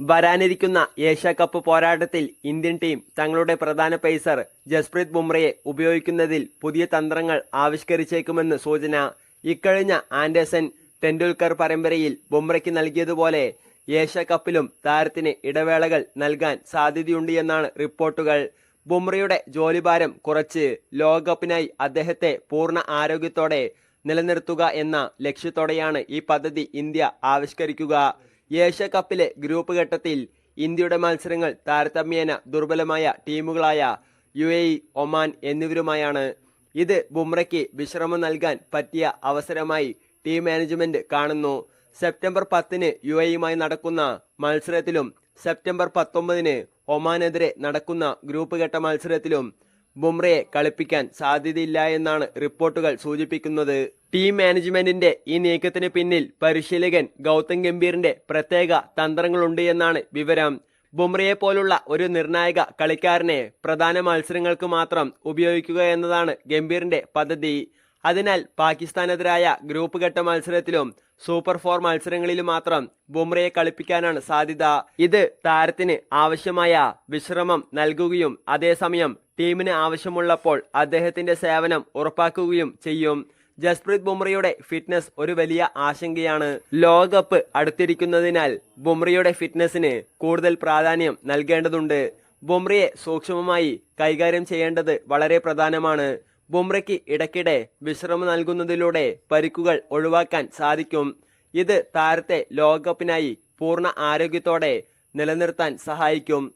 വരാനിരിക്കുന്ന Asia cup പോരാട്ടത്തിൽ Indian team തങ്ങളുടെ പ്രധാന പേസർ ജസ്പ്രീത് ബുംറയെ ഉപയോഗിക്കുന്നതിൽ പുതിയ തന്ത്രങ്ങൾ ആവിഷ്കരിച്ചേക്കുമെന്ന് സൂചന. ഇക്കഴിഞ്ഞ ആൻഡേഴ്സൺ ടെൻഡുൽക്കർ പരമ്പരയിൽ ബുംറയ്ക്ക് നൽകിയതുപോലെ ഏഷ്യ കപ്പിലും താരത്തിന് ഇടവേളകൾ നൽകാൻ സാധ്യതയുണ്ട് എന്നാണ് റിപ്പോർട്ടുകൾ. ബുംറയുടെ ജോലിഭാരം കുറച്ച്. ലോകകപ്പിനായി അദ്ദേഹത്തെ പൂർണ ആരോഗ്യത്തോടെ നിലനിർത്തുക എന്ന ലക്ഷ്യത്തോടെയാണ് ഈ പദ്ധതി ഇന്ത്യ ആവിഷ്കരിക്കുക. ഏഷ്യ കപ്പിലെ ഗ്രൂപ്പ് ഘട്ടത്തിൽ ഇന്ത്യയുടെ മത്സരങ്ങൾ താരതമ്യേന ദുർബലമായ ടീമുകളായ യു ഒമാൻ എന്നിവരുമായാണ്. ഇത് ബുംറയ്ക്ക് വിശ്രമം നൽകാൻ പറ്റിയ അവസരമായി ടീം മാനേജ്മെന്റ് കാണുന്നു. സെപ്റ്റംബർ പത്തിന് യു എയുമായി നടക്കുന്ന മത്സരത്തിലും സെപ്റ്റംബർ പത്തൊമ്പതിന് ഒമാനെതിരെ നടക്കുന്ന ഗ്രൂപ്പ് ഘട്ട മത്സരത്തിലും ബുംറയെ കളിപ്പിക്കാൻ സാധ്യതയില്ല എന്നാണ് റിപ്പോർട്ടുകൾ സൂചിപ്പിക്കുന്നത്. ടീം മാനേജ്മെന്റിന്റെ ഈ നീക്കത്തിന് പിന്നിൽ പരിശീലകൻ ഗൗതം ഗംഭീറിന്റെ പ്രത്യേക തന്ത്രങ്ങളുണ്ട് എന്നാണ് വിവരം. ബുംറയെ പോലുള്ള ഒരു നിർണായക കളിക്കാരനെ പ്രധാന മത്സരങ്ങൾക്ക് മാത്രം ഉപയോഗിക്കുക എന്നതാണ് ഗംഭീറിന്റെ പദ്ധതി. അതിനാൽ പാകിസ്ഥാനെതിരായ ഗ്രൂപ്പ് ഘട്ട മത്സരത്തിലും സൂപ്പർ ഫോർ മത്സരങ്ങളിലും മാത്രം ബുംറയെ കളിപ്പിക്കാനാണ് സാധ്യത. ഇത് താരത്തിന് ആവശ്യമായ വിശ്രമം നൽകുകയും അതേസമയം ടീമിന് ആവശ്യമുള്ളപ്പോൾ അദ്ദേഹത്തിന്റെ സേവനം ഉറപ്പാക്കുകയും ചെയ്യും. ജസ്പ്രീത് ബുംറയുടെ ഫിറ്റ്നസ് ഒരു വലിയ ആശങ്കയാണ്. ലോകകപ്പ് അടുത്തിരിക്കുന്നതിനാൽ ബുംറയുടെ ഫിറ്റ്നസിന് കൂടുതൽ പ്രാധാന്യം നൽകേണ്ടതുണ്ട്. ബുംറയെ സൂക്ഷ്മമായി കൈകാര്യം ചെയ്യേണ്ടത് വളരെ പ്രധാനമാണ്. ബുംറയ്ക്ക് ഇടയ്ക്കിടെ വിശ്രമം നൽകുന്നതിലൂടെ പരിക്കുകൾ ഒഴിവാക്കാൻ സാധിക്കും. ഇത് താരത്തെ ലോകകപ്പിനായി പൂർണ ആരോഗ്യത്തോടെ നിലനിർത്താൻ സഹായിക്കും.